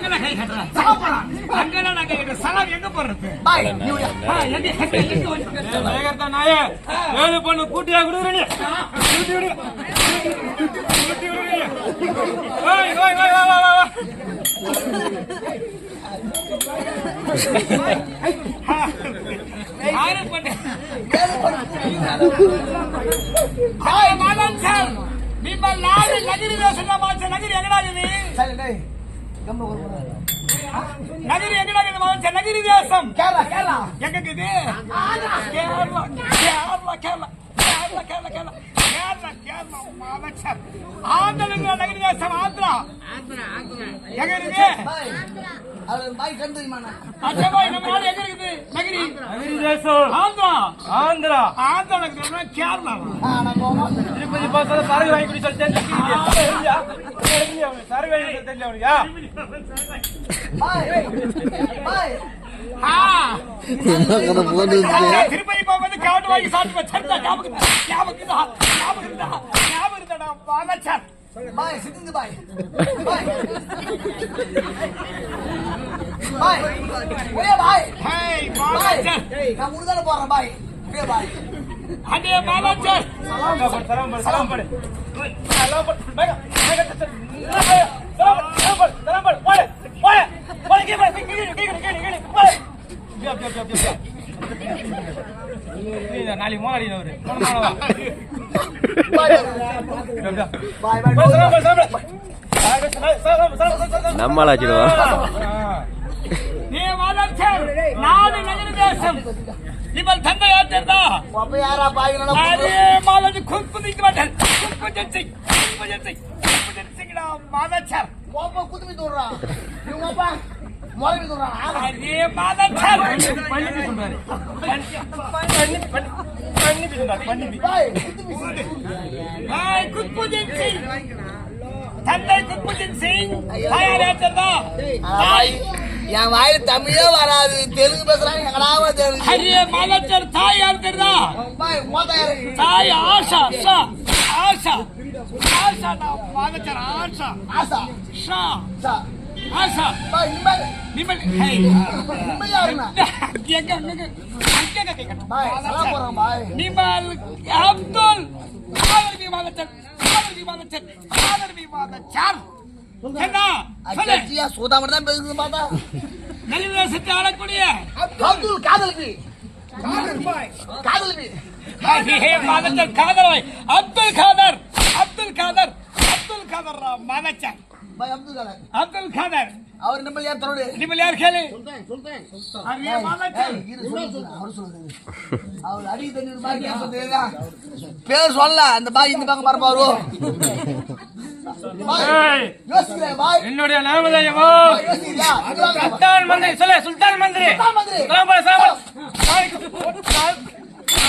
அங்கல கை கட்டற சாப்பிடலாம். அங்கல நான் கை கட்டற சலாம் எங்க போறது பாய் எங்க கூட்டியா குடுற நீ. கூட்டி விடு. கூட்டி விடு ஓய் ஓய் ஓய் வா வா நகரி எங்கடா இது மாச்ச நகரி தேசம். கேரளா, கேரளா. எங்க இது? கேரளா கேரளா கேரளா கேரளா கேரளா கேரளா கேரளா கேரளா ஆந்திர நகரி தேசம் ஆந்திரா. எங்க இருக்கு ஆந்திரா. ஆந்திரா. ஆந்திரா எனக்கு திருப்பதி பாசல சரகு வாங்கி குடி சொல்லிட்டேன் சரகு வாங்கி தெரிஞ்ச அவனுக்கா பாய் திருப்பதி போகும்போது கேவட்டு வாங்கி சாப்பிட்டு ஞாபகம் ஞாபகம் ஞாபகம் பாய், சித்திந்து பாய். பாய். பாய். ஒரே பாய். ஹேய், பாய். நான் உருதான போறேன் பாய் ஒரே பாய் அடே பாலச்சர். சலாம் படு சலாம் படு சலாம் படு சலாம் படு வேக வேக சலாம் படு சலாம் படு படு போடு போடு கீழ கீழ கீழ கீழ போடு பியா பியா பியா பியா நீ நாளைக்கு மோனாடி அவரு. நம்மளாச்சிடுவா. நீ வளர்ச்சர் நாடு நகர தேசம். இவள் தந்தையா தெரிந்தா யாரா பாய்கிறா இவங்க அப்பா சிங் தந்தை குத்புதீன் சிங். தாயார் ஏற்றதா என் வாயில தமிழே வராது தெலுங்கு பேசுறாங்க எங்கடாவ தாய் யார் தாய் ஆஷா ஷா ஆஷா ஆஷா ஆஷா ஷா ஆசா. நிம்மல் நிம்மல் ஹே நிம்மல் யாருனா கேக்க கேக்க கேக்க கேக்க பாய் சலா போறோம் பாய் நிம்மல் அப்துல். ஆதர் விமானத்தன் ஆதர் விமானத்தன் ஆதர் விமானத்தன் என்ன? சொல்லு. சூதாமர் தான் பேசுறது பார்த்தா. நல்ல சத்து ஆளக்கூடிய அப்துல் காதலுக்கு. காதல் காதல் அப்துல் காதர். அப்துல் காதர். அப்துல் காதர் மதச்சன். ಬೈ ಅಬ್ದುಲ್ ಖಾದರ್ ಅಬ್ದುಲ್ ಖಾದರ್ ಅವ್ರು ನಿಮ್ಮಲ್ಲಿ ಯಾರು ತರೋಡಿ அவர் அடிக்கிட்ட நீர் பாக்கி சொல்லுங்க. பேர் சொல்ல அந்த பாய் இந்த பக்கம் பரப்பாரு என்னுடைய நாமதேயமோ? சுல்தான் மந்திரி சொல்ல சுல்தான் மந்திரி. சாம்பார் சாம்பார்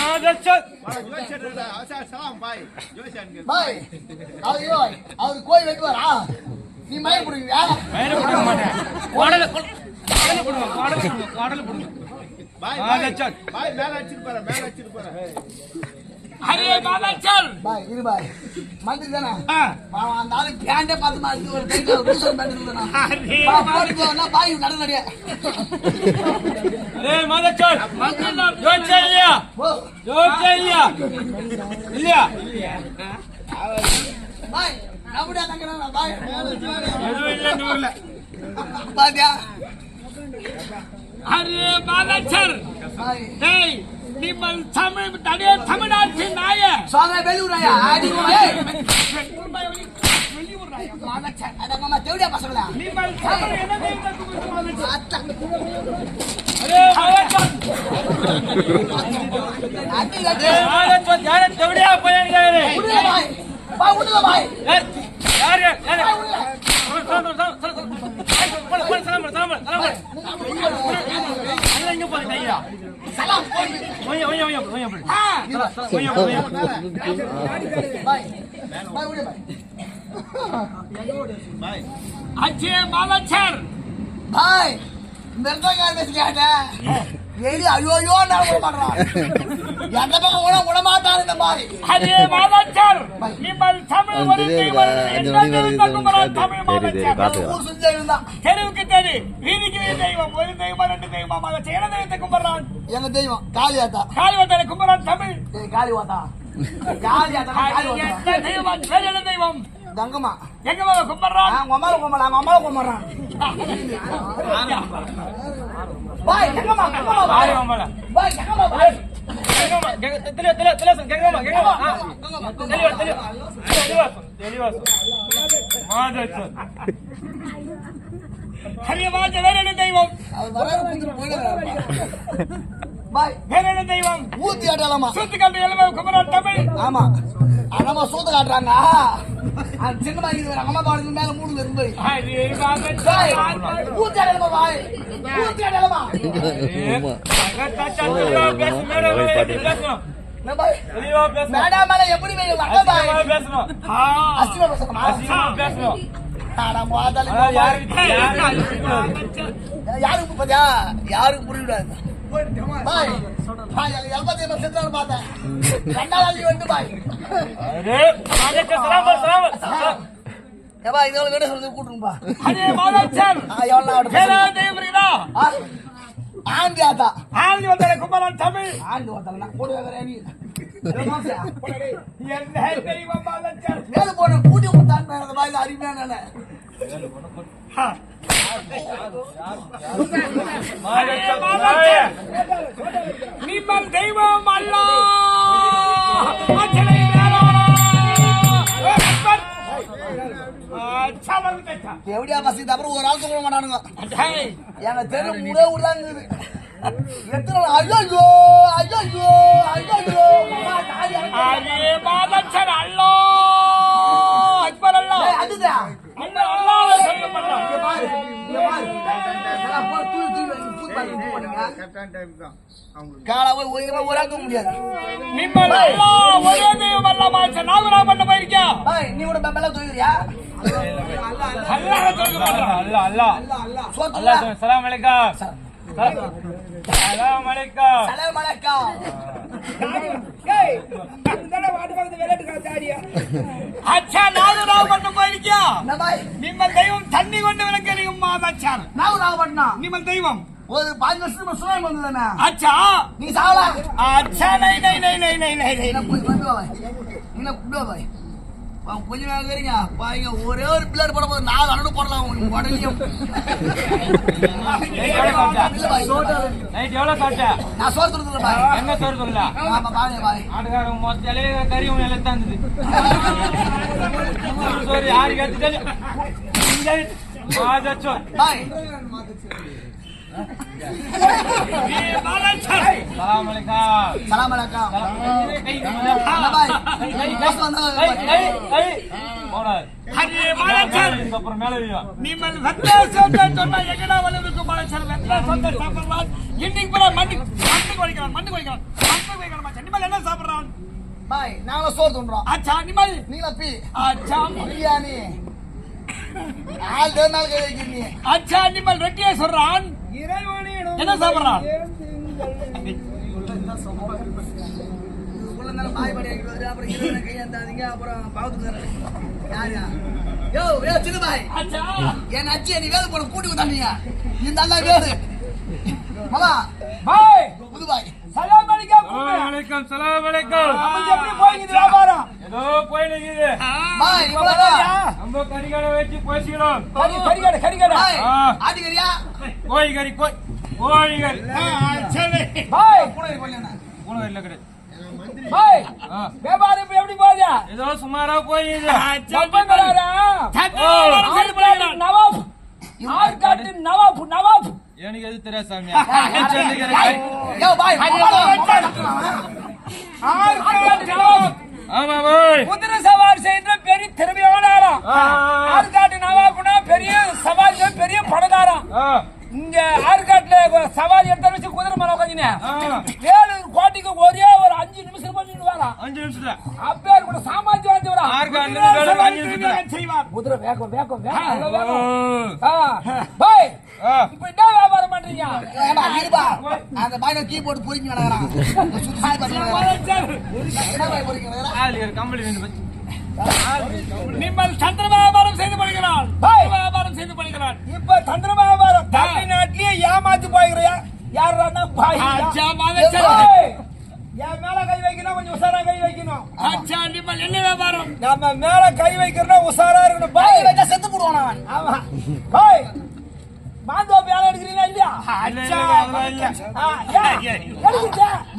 அவர் நீ மயிர் பிடிக்கிறியா மயிர பிடிக்க மாட்டேன். கோடல கோடல போடுவோம் கோடல போடுவோம் கோடல போடுவோம் பாய் பாய். சார் பாய் மேல அடிச்சிட்டு மேல அடிச்சிட்டு அரே பாபா சார் பாய் இரு பாய். மந்திரி தானே? அந்த ஆளு கேண்டே பார்த்து மாதிரி ஒரு கைக்கு ஒரு பூசல் பேண்ட் இருந்தா பாய் போனா பாய் நடு நடியா அரே மாதா சார் ஜோச்சா இல்லையா? ஜோச்சா இல்லையா? இல்லையா? பாய். பாத்தியா? அரே பாதாச்சர் டேய் நீங்கள் தமிழ் தடைய தமிழ்நாட்டின் நாய. சாதா வெளியூராயா அடி மாதாச்சர் அட மாமா தேவடியா பசங்களா? நீங்கள் தமிழ் என்ன தெய்வத்துக்கு ஜாரத் ஜாரத் தேவடியா போயிருக்காரு பாய். அஜய் மாலச்சர். பாய் மிருதங்க கேட்டேன். எழுதி அய்யோ அய்யோ நான் பண்றான் எந்த பக்கம் கூட விட மாட்டான் இந்த மாதிரி அதே மாதச்சார். நிம்மல் தமிழ் தெருவுக்கு தெரு. வீதிக்கு வீதி தெய்வம். ஒரு தெய்வம் ரெண்டு தெய்வம். அதை சேர தெய்வத்தை கும்பிடுறான். எங்க தெய்வம்? காளியாத்தா. காளி வந்தாலே கும்பிடுறான் தமிழ். காளிவாத்தா காளியாத்தா. தெய்வம்? வேற என்ன தெய்வம்? கங்கம்மா எங்க மேல கும்பிடுறான்? நான் உமால கும்பல நான் உமால கும்பிடுறான். பாய் என்ன தெய்வம் அவர் வேற என்ன தெய்வம் ஊத்தி ஆட்டலாமா சூத்து கண்டு எழுவ கும்பிடுறான் தமிழ் ஆமா அண்ணமா சூத்த காட்டுறாங்க சின்ன பாய் அம்மா பாடுக்கு மேல மூணு இருந்து ஊத்தி ஆட்டலாமா பாய் எப்படி பேசணுமா யாருக்கு பாத்தியா யாருக்கு புரியக்கூடாது பாய் பாய் எல்பத்தி ஐம்பது செத்தாலும் பார்த்தேன் ரெண்டாவது வந்து பாய் ஏப்பா இதோட வீடு சொல்லி கூட்டுருப்பா ஹரிய மாதச்சார் எவ்வளோ வேற ஆடு தெய்வம் இருக்குதா ஆண்டி ஆத்தா. ஆழ்ந்து வந்தாலே கும்பிடுறான் தமிழ். ஆண்டி வந்தாங்க கூட வேற நீ என்ன தெய்வம் மாதச்சார் மேல போன கூட்டி கொடுத்தான் அந்த பாய் அருமையான தெய்வம் அல்ல. அச்சனை எப்படியா பசி அப்புறம் ஒரு ஆள் தூக்க மாட்டானுங்க. அடேய், எங்க தெரு மூடே விடுறாங்க எத்தனை ஐயோ ஐயோ ஐயோ அரே மாதச்சர் அல்லா. அக்பர் அல்லா அதுதான் அக்பர் அல்லாஹ் சொல்லப்படுறான். இங்க பாரு, இங்க பாரு. எல்லாம் போய் தூக்கி தூக்கி வைங்க, தூக்கி பாருங்க, தூக்கி பண்ணுங்க. காலை போய் ஒரு ஒரு ஆள் தூக்க முடியாது. நிம்மல் அல்லாஹ் ஒரே தெய்வம் அல்ல மாதச்சர் நாகரா பண்ண போயிருக்கியா? பாய், நீ கூட மேல தூக்கிறியா? சலாம் அலைக்கும் சலாம் அலைக்கும் சலாம் நாகரா பண்ண போயிருக்கியா என்ன பாய் நிம்மல் தெய்வம் தண்ணி கொண்டு விளக்கறியும் மாதச்சார் நான் நான் பண்ணா நிம்மல் தெய்வம் ஒரு பாஞ்சு வருஷமா சுனாமி வந்ததுதானே அச்சா நீ சாவலாம் அச்சா நை நை நை நை நை நை நை என்ன போய் வந்து கூப்பிடுவா பாய். வா, கொஞ்ச நேரம் இருக்கிறீங்க பாருங்க ஒரே ஒரு பிள்ளைட் போட போது நாலு அண்ணன் போடலாம் உங்களுக்கு சாப்பிட்ட நான் சோறு கொடுத்துருக்கேன் பாய் என்ன சோறு சொல்லல ஆமா பாருங்க பாய் ஆட்டுக்காரங்க மொத்த கறி உன் இலை தந்தது சோறு யாரு கேட்டுட்டு? பாய். என்ன சாப்பிடுறான் பாய் நாங்களும் சோறு தோன்றோம் அச்சா நிமல் நீங்களா பி அச்சா பிரியாணி ஆள் தேர் நாள் கை வைக்கிறீங்க அச்சா நிமல் ரெட்டியே சொல்றான். என்ன சாப்பிடுறான் என் அச்சி. நீ வேலை போட கூட்டி விட்டாங்க இந்த அண்ணா வேறு மாமா பாய் புது பாய் சலாம் அலைக்கும் சலாம் எப்படி வியாபாரம் ஏதோ பாய் நம்ம வச்சு பேசிக்கிறோம். கறி கறிகடை கறிகடை. ஆட்டுக்கறியா கோழி கறி கோழி கோழி கறி பாய் பூனை கிடையாது. வியாபாரம் இப்ப எப்படி போகுது? ஏதோ சுமாரா? ஆற்காட்டு நவாப். ஆற்காட்டு நவாப். நவாப். எனக்கு எது தெரியாது சாமி யோ பாய் ஆற்காட்டு நவாப். ஆமா போய். குதிரை சவாரி செய்த பெரிய திறமையான ஆளாம். ஆற்காட்டு நவாப்னா பெரிய சவாரி பெரிய பணக்காரம். இங்க ஆற்காட்டுல சவாரி எடுத்து வச்சு குதிரை மேல உட்காந்துங்க. ஏழு கோட்டைக்கு ஒரே ஒரு அஞ்சு நிமிஷம் பண்ணிட்டு அஞ்சு நிமிஷத்துல. அப்பேர் கூட சாமாஜ்யம் வந்து வரா ஆற்காட்டுல வேலை செய்வார். குதிரை வேகம் வேகம் வேகம். பாய். இப்ப என்ன வியாபாரம் பண்றீங்க. அந்த பாய் கீபோர்டு பொறுக்கி கம்பளி நீங்கள் சந்திர வியாபாரம் செய்து பண்ணுகிறான் வியாபாரம் செய்து பண்ணுகிறான் இப்ப சந்திர வியாபாரம் தமிழ்நாட்டிலேயே ஏமாத்தி போய்கிறியா யாரா பாய். என் மேல கை வைக்கணும் கொஞ்சம் உசாரா கை வைக்கணும். அச்சா நீங்கள் என்ன வியாபாரம்? நம்ம மேல கை வைக்கிறோம் உசாரா இருக்கணும் பாய். வச்சா செத்து போடுவான் அவன். ஆமா. பாய். மாந்தோப்பு வேலை எடுக்கிறீங்களா இல்லையா? அச்சா?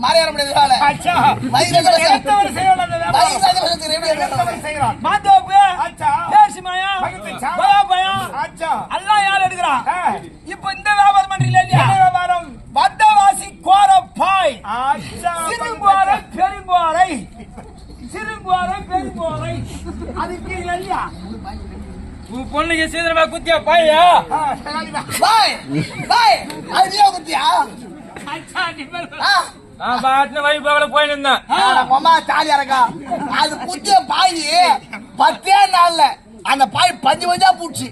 மாறியார முடியாது. அச்சா. வயிறு. செய்கிறான் மாந்தோப்பு அச்சா. பேசுமாயா. பயா அச்சா. எல்லாம் யார் எடுக்கிறா ஆ. இப்ப இந்த வியாபாரம் பண்றீங்களா இல்லையா? வியாபாரம்? வந்தவாசி கோரப்பாய். அச்சா சிறுங்கோரை பெருங்கோரை சிறுங்கோரை பெருங்கோரை அது இருக்கீங்களா இல்லையா? உன் பொண்ணுக்கு சீதனமா குத்தியா பாயா பாய், பாய், அது நீயா குத்தியா? அச்சா நீங்கள் ஆ? பாட்டின வை போகல போயின்னு இருந்தேன். ஆ, அம்மா ஜாலியா இருக்கா. அது குத்திய பாய் பத்தே நாள்ல அந்த பாய் பஞ்சு பஞ்சா பூச்சி.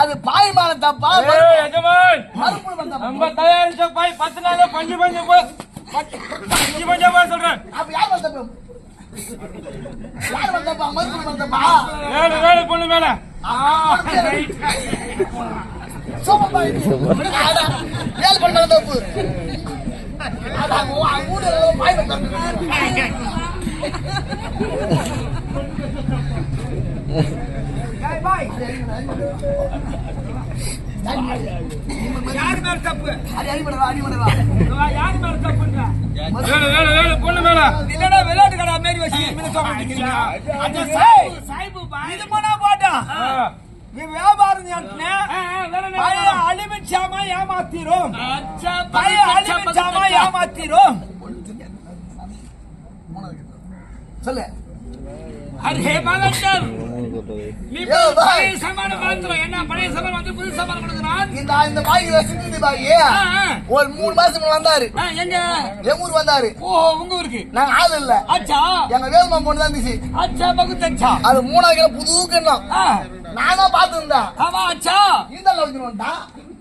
அது பாய் மேல தப்பா? நம்ம தயாரிச்ச பாய் பத்து நாள்ல பஞ்சு பஞ்சு போ பஞ்சு பஞ்சா போய் சொல்றேன். அப்ப யார் மேல தப்பு யார் மேல தப்பா மறுப்பு மேல தப்பா வேலை வேலை பொண்ணு மேல. சூப்பர் பாய் யாரு மேல தப்பு யாரு மேல தப்புன்ற பொண்ணு மேல இல்லடா விளையாட்டு கடை மாரி வச்சு இது பண்ணா போட்டா நீ வியாபாரம் அலிமிச்சாம ஏமாத்திரும் அலிமிச்சாம ஏமாத்திரும் சொல்லு அரே மகன் நீ. பழைய சாமான மாத்திரம் என்ன பழைய சாமான வந்து புது சாமான கொடுக்குறான்? இந்த இந்த பாய் சிந்தி பாய். ஒரு மூணு முன்ன வந்தாரு. எங்க? எங்க ஊர் வந்தாரு. ஓ உங்க ஊருக்கு? நாங்க ஆள் இல்ல. அச்சா. எங்க வேலுமா பொண்ணு தான் இருந்துச்சு அச்சா பகுத்தச்சா. அது மூணாவது புது கிண்ணம். ஆ. நான் தான் பார்த்து இருந்தேன் ஆமா அச்சா. இந்த வைக்கணும்டா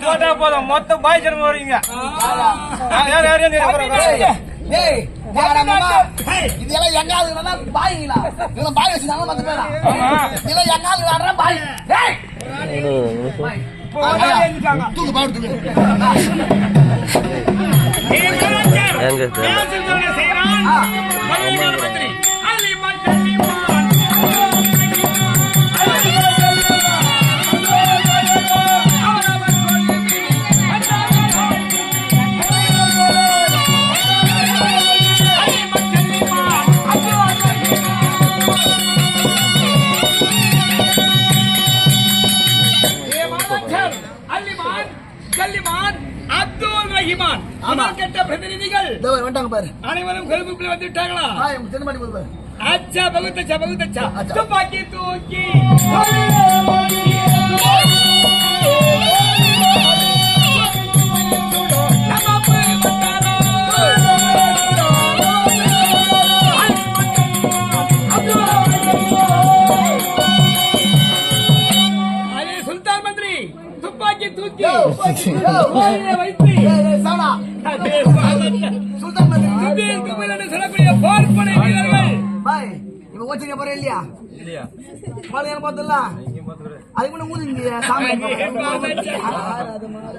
போட்டா போதும் மொத்த பாய் ஜனம் வருவீங்க. இதெல்லாம் எங்க ஆளுங்கன்னா பாய்ங்களா இவங்க பாய் வச்சுதாங்க மத்த பேரா ஆமா. இதெல்லாம் எங்க ஆளு ஆடுறா பாய் எங்க இதோ வந்துட்டாங்க பாரு. அனைவரும் கொழும்புக்குள்ள வந்து விட்டாங்களா பாய் தென்பாடி போய் பாரு. அச்சா பகுத்தச்சா பகுத்தச்சா. துப்பாக்கி தூக்கி.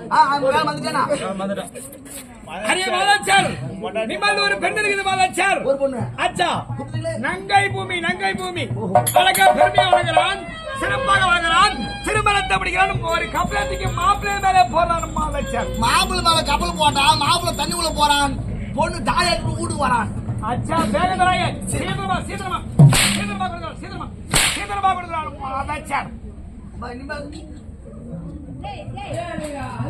அது வேலை வந்துட்டேனா அரிய மாதாச்சார் நிம்மதி ஒரு பெண் இருக்குது பொண்ணு. அச்சா? நங்கை பூமி நங்கை பூமி. அழகா பெருமையா வழங்குறான் சிறப்பாக வழங்குறான் திருமணத்தை பிடிக்கிறான் ஒரு கப்பலத்துக்கு மாப்பிள்ளை மேலே போறான் மாதாச்சார் மாப்பிள்ளை மேல கப்பல் போட்டான் மாப்பிள்ளை தண்ணி உள்ள போறான். பொண்ணு தாயாட்டு வீட்டுக்கு வரான். அச்சா வேக தராங்க. சீக்கிரமா சீக்கிரமா. சும்மா விடுறாங்க அதான் சார் Hey, hey, hey.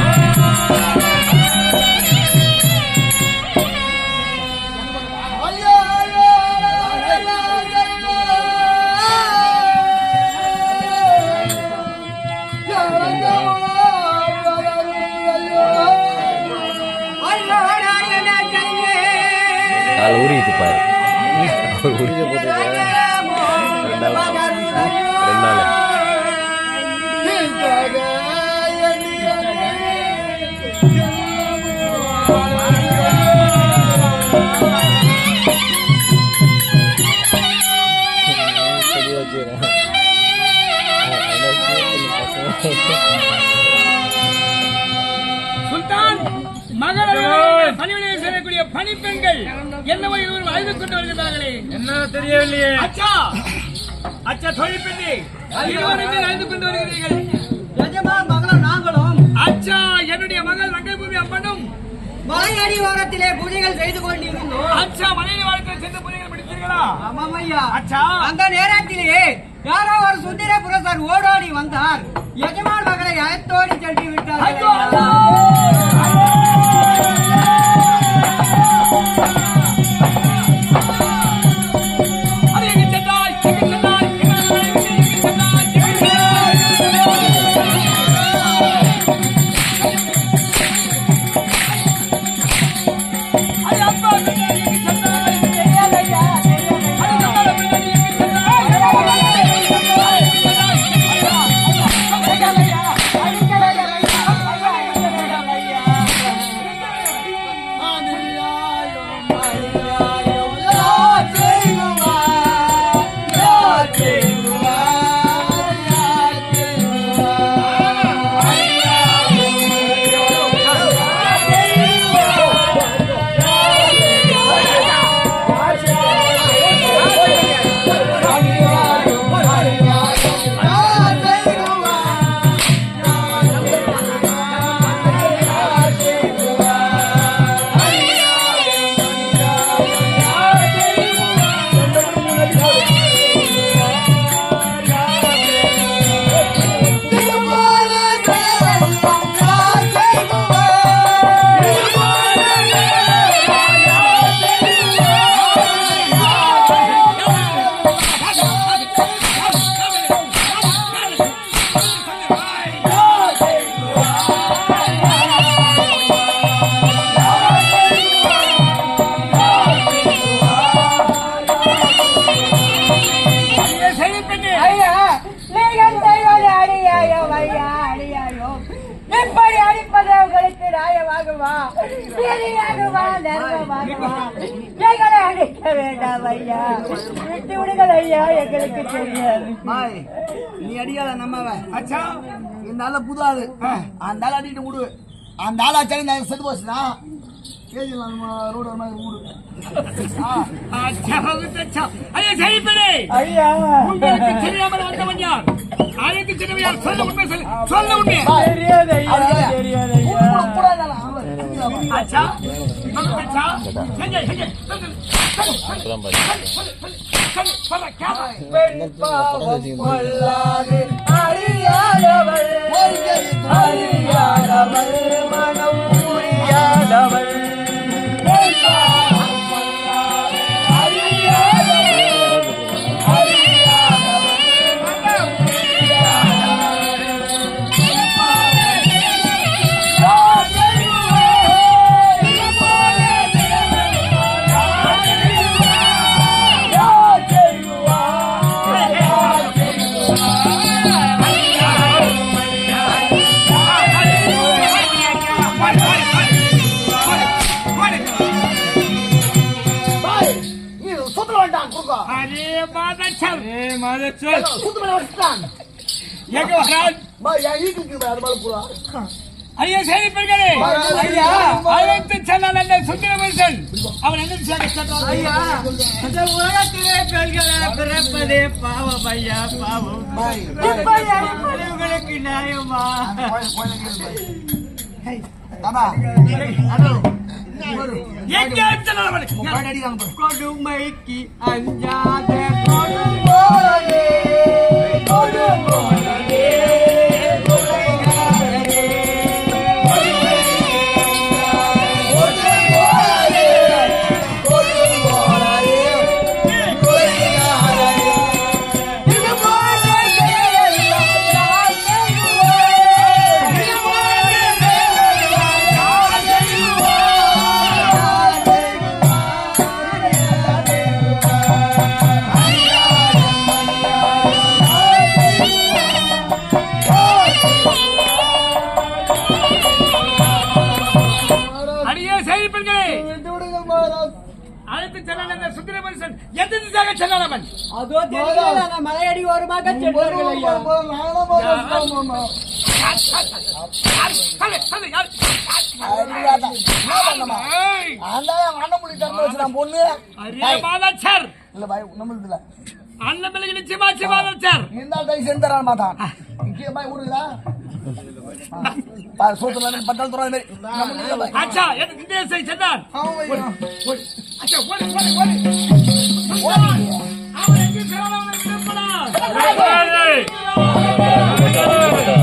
கால் ஊறிட்டு பாரு. அவர் உரிக்க போட்டு ரெண்டு நாள். பணிப்பெண்கள் என்னவோ இருவர் அழுது கொண்டு வருகிறார்களே? என்ன தெரியவில்லையே. அச்சா! அச்சா தொழில் பெண்ணே இருவருமே அழுது கொண்டு வருகிறீர்கள்? எஜமா மகளும் நாங்களும் அச்சா என்னுடைய மகள் ரங்கை பூமி அம்மனும். மலை அடிவாரத்திலே பூஜைகள் செய்து கொண்டிருந்தோம். அச்சா மனைவி வாழ்க்கை சென்று புரிகள் முடித்தீர்களா? ஆமாம் ஐயா அச்சா. அந்த நேரத்திலே யாரோ ஒரு சுந்தர புரசர் ஓடோடி வந்தார். எஜமான் மகளை அயத்தோடி சென்று விட்டார் ஐயோ அல்லா! உங்களுக்கு நியாயமாகுமா? நீதியாகுமா தர்மமாகுமா எங்களை அடிக்க வேண்டாம் ஐயா. விட்டு விடுங்கள் ஐயா எங்களுக்கு தெரியாது. பாய், நீ அடியால நம்மவ அச்சா இருந்தாலும் ஆள புது ஆளு. அந்த ஆள் அடிட்டு விடு அந்த ஆள் அச்சாடி நான் செத்து போச்சுனா கேஜில நம்ம ரோடு மாதிரி அச்சா ஐயா உங்களுக்கு தெரியாமல் வந்தவன் யார்? சொல்ல உண்மை சொல்லு. சொல்ல உண்மை. தெரியாது ஐயா. தெரியாது ஐயா? அச்சா அச்சா செஞ்ச செஞ்ச. அறியாதவள். அறியாதவள் மனம் புரியாதவள். வேண்டாம், குறுக்கா. அரே மாதச்சல் ஏ மாதச்சல் சுத்து மேல வச்சுட்டான். எங்க வரான் என் வீட்டுக்கு இருக்குது, அது மேல பூரா. ஐயா சரி பெண்களே. ஐயா அழைத்து செல்லான் என்ற சுந்தரமனுஷன் அவன் என்ன செய்ய கேட்டான்? ஐயா. இந்த உலகத்திலே பெண்களை பிறப்பதே பாவம் ஐயா பாவம். பாய், இப்படி அடிப்பது உங்களுக்கு நியாயமா? கொடுமைக்கு அஞ்சாத கொடுங்கோலே, பொண்ணு அரிய மாதாச்சார் இல்ல பாய் நம்மளுக்கு இல்ல. அண்ணன் பிள்ளைக்கு நிச்சயமா சிவாதாச்சார் இந்த கை செஞ்சு தரான் பாய் ஊருங்களா பாரு சோத்துல பட்டால் தூரம் மாதிரி. ஆச்சா எது இந்த ஆமா பாய். அச்சா ஓடு ஓடு ஓடு. அவன் எங்கே செல்லாதவன் விடப்படாது Gracias.